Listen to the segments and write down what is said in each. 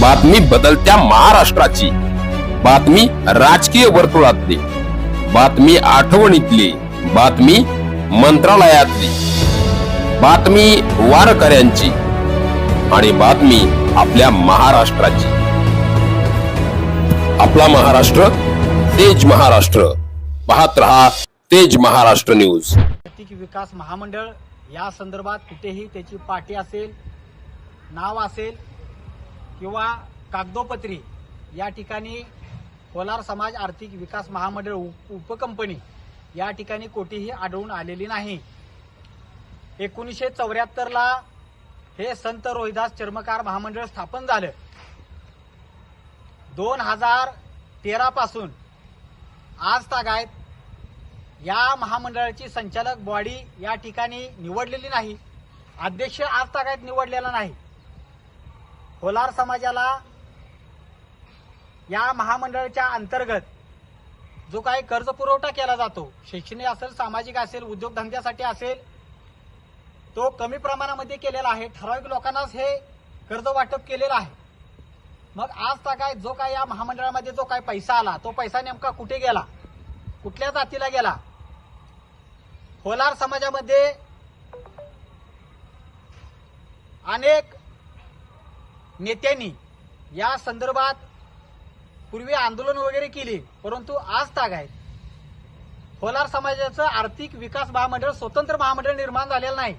बातमी बदलत्या महाराष्ट्राची. बातमी राजकीय वर्तुळातली. बातमी आठवणीतली. बातमी मंत्रालयातली. बातमी वारकऱ्यांची. आणि बातमी आपल्या महाराष्ट्राची. आपला महाराष्ट्र तेज महाराष्ट्र. पाहत रहा तेज महाराष्ट्र न्यूज. विकास महामंडळ या संदर्भात कुठेही त्याची पाठी असेल नाव असेल किंवा कागदोपत्री या ठिकाणी कोलार समाज आर्थिक विकास महामंडळ उप- उपकंपनी या ठिकाणी कोठेही आढळून आलेली नाही. एकोणीसशे चौऱ्याहत्तरला हे संत रोहिदास चर्मकार महामंडळ स्थापन झालं. दोन हजार तेरापासून आज तागायत या महामंडळाची संचालक बॉडी या ठिकाणी निवडलेली नाही. अध्यक्ष आज तागायत निवडलेला नाही. होलार समाजाला या महामंडळाच्या अंतर्गत जो काही कर्ज पुरवठा केला जातो शैक्षणिक असेल सामाजिक असेल उद्योगधंद्यासाठी असेल तो कमी प्रमाणामध्ये केलेला आहे. ठराविक लोकांनाच हे कर्ज वाटप केलेलं आहे. मग आज काय जो काय या महामंडळामध्ये जो काय पैसा आला तो पैसा नेमका कुठे गेला? कुठल्या जातीला गेला? होलार समाजामध्ये अनेक नेत्यांनी या संदर्भात पूर्वी आंदोलन वगैरे केले परंतु आज ताग आहे होलार समाजाचं आर्थिक विकास महामंडळ स्वतंत्र महामंडळ निर्माण झालेलं नाही.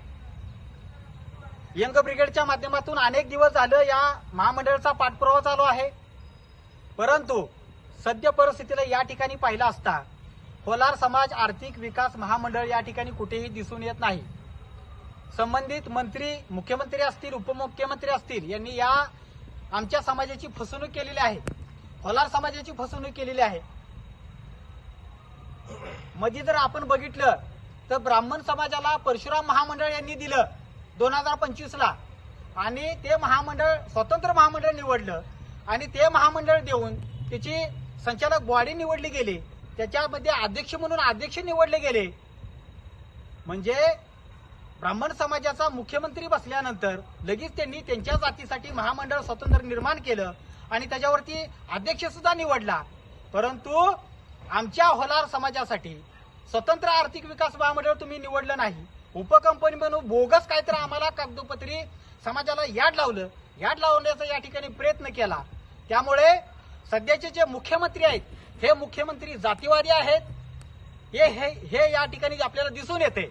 यंग ब्रिगेडच्या माध्यमातून अनेक दिवस झालं या महामंडळाचा पाठपुरावा चालू आहे. परंतु सद्य परिस्थितीला या ठिकाणी पाहिलं असता होलार समाज आर्थिक विकास महामंडळ या ठिकाणी कुठेही दिसून येत नाही. संबंधित मंत्री मुख्यमंत्री असतील उपमुख्यमंत्री असतील यांनी या आमच्या समाजाची फसवणूक केलेली आहे. होलार समाजाची फसवणूक केलेली आहे. मध्ये जर आपण बघितलं तर ब्राह्मण समाजाला परशुराम महामंडळ यांनी दिलं दोन हजार पंचवीसला आणि ते महामंडळ स्वतंत्र महामंडळ निवडलं. आणि ते महामंडळ देऊन त्याची संचालक बॉडी निवडली गेली. त्याच्यामध्ये अध्यक्ष म्हणून अध्यक्ष निवडले गेले. म्हणजे ब्राह्मण समाजाचा मुख्यमंत्री बसल्यानंतर लगेच त्यांनी त्यांच्या जातीसाठी महामंडळ स्वतंत्र निर्माण केलं आणि त्याच्यावरती अध्यक्ष सुद्धा निवडला. परंतु आमच्या होलार समाजासाठी स्वतंत्र आर्थिक विकास महामंडळ तुम्ही निवडलं नाही. उपकंपनी म्हणून बोगस काहीतरी आम्हाला कागदोपत्री समाजाला याड लावलं. याड लावण्याचा या ठिकाणी प्रयत्न केला. त्यामुळे सध्याचे जे मुख्यमंत्री आहेत हे मुख्यमंत्री जातीवादी आहेत. हे हे हे या ठिकाणी आपल्याला दिसून येते.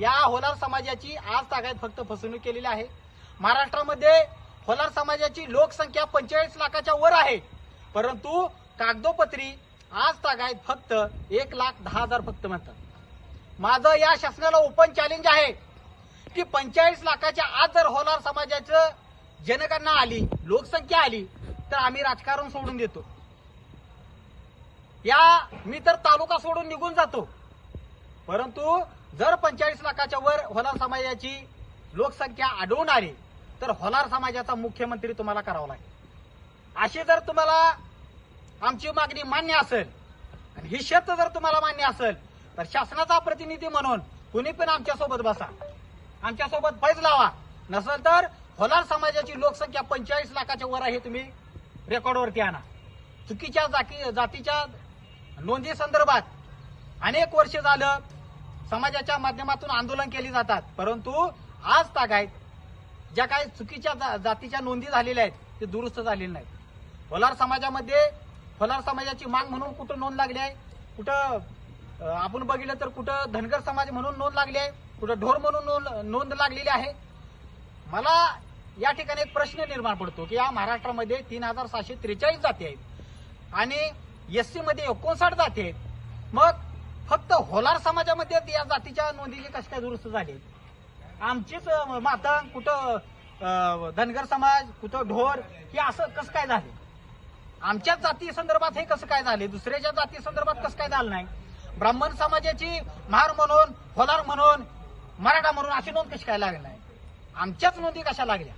या होलार समाजाची आज तागायत फक्त फसवणूक केलेली आहे. महाराष्ट्रामध्ये होलार समाजाची लोकसंख्या पंचेचाळीस लाखाच्या वर आहे. परंतु कागदोपत्री आज तागायत फक्त एक लाख दहा हजार फक्त म्हणतात. माझं या शासनाला ओपन चॅलेंज आहे की पंचेचाळीस लाखाच्या आज जर होलार समाजाचं जनगणना आली लोकसंख्या आली तर आम्ही राजकारण सोडून देतो. या मी तर तालुका सोडून निघून जातो. परंतु जर पंचेचाळीस लाखाच्या वर होलार समाजाची लोकसंख्या आढळून आली तर होलार समाजाचा मुख्यमंत्री तुम्हाला करावा लागेल. अशी जर तुम्हाला आमची मागणी मान्य असेल आणि ही शर्त जर तुम्हाला मान्य असेल तर शासनाचा प्रतिनिधी म्हणून कुणी पण आमच्यासोबत बसा. आमच्यासोबत फैज लावा. नसेल तर होलार समाजाची लोकसंख्या पंचेचाळीस लाखाच्या वर आहे तुम्ही रेकॉर्डवरती आणा. चुकीच्या जाती जातीच्या नोंदी संदर्भात अनेक वर्ष झालं समाजाच्या माध्यमातून आंदोलन केली जातात. परंतु आज तागायत ज्या काही चुकीच्या जा- जातीच्या नोंदी झालेल्या आहेत ते दुरुस्त झालेले नाहीत. फलार समाजामध्ये फलार समाजाची माग म्हणून कुठं नोंद लागली आहे? कुठं आपण बघितलं तर कुठं धनगर समाज म्हणून नोंद लागली आहे? कुठं ढोर म्हणून नोंद नोंद लागलेली आहे? मला या ठिकाणी एक प्रश्न निर्माण पडतो की या महाराष्ट्रामध्ये तीन हजार सहाशे त्रेचाळीस जाती आहेत. आणि एस सी मध्ये एकोणसाठ जाती आहेत. मग होलार समाजामध्ये या जातीच्या नोंदीची कशी काय दुरुस्त झाली? आमचीच मातंग माता कुठं धनगर समाज कुठं ढोर हे असं कसं काय झालं? आमच्याच जाती संदर्भात हे कसं काय झाले? दुसऱ्याच्या जाती संदर्भात कसं काय झालं नाही? ब्राह्मण समाजाची महार म्हणून होलार म्हणून मराठा म्हणून अशी नोंद कशी काय लागली नाही? आमच्याच नोंदी कशा लागल्या?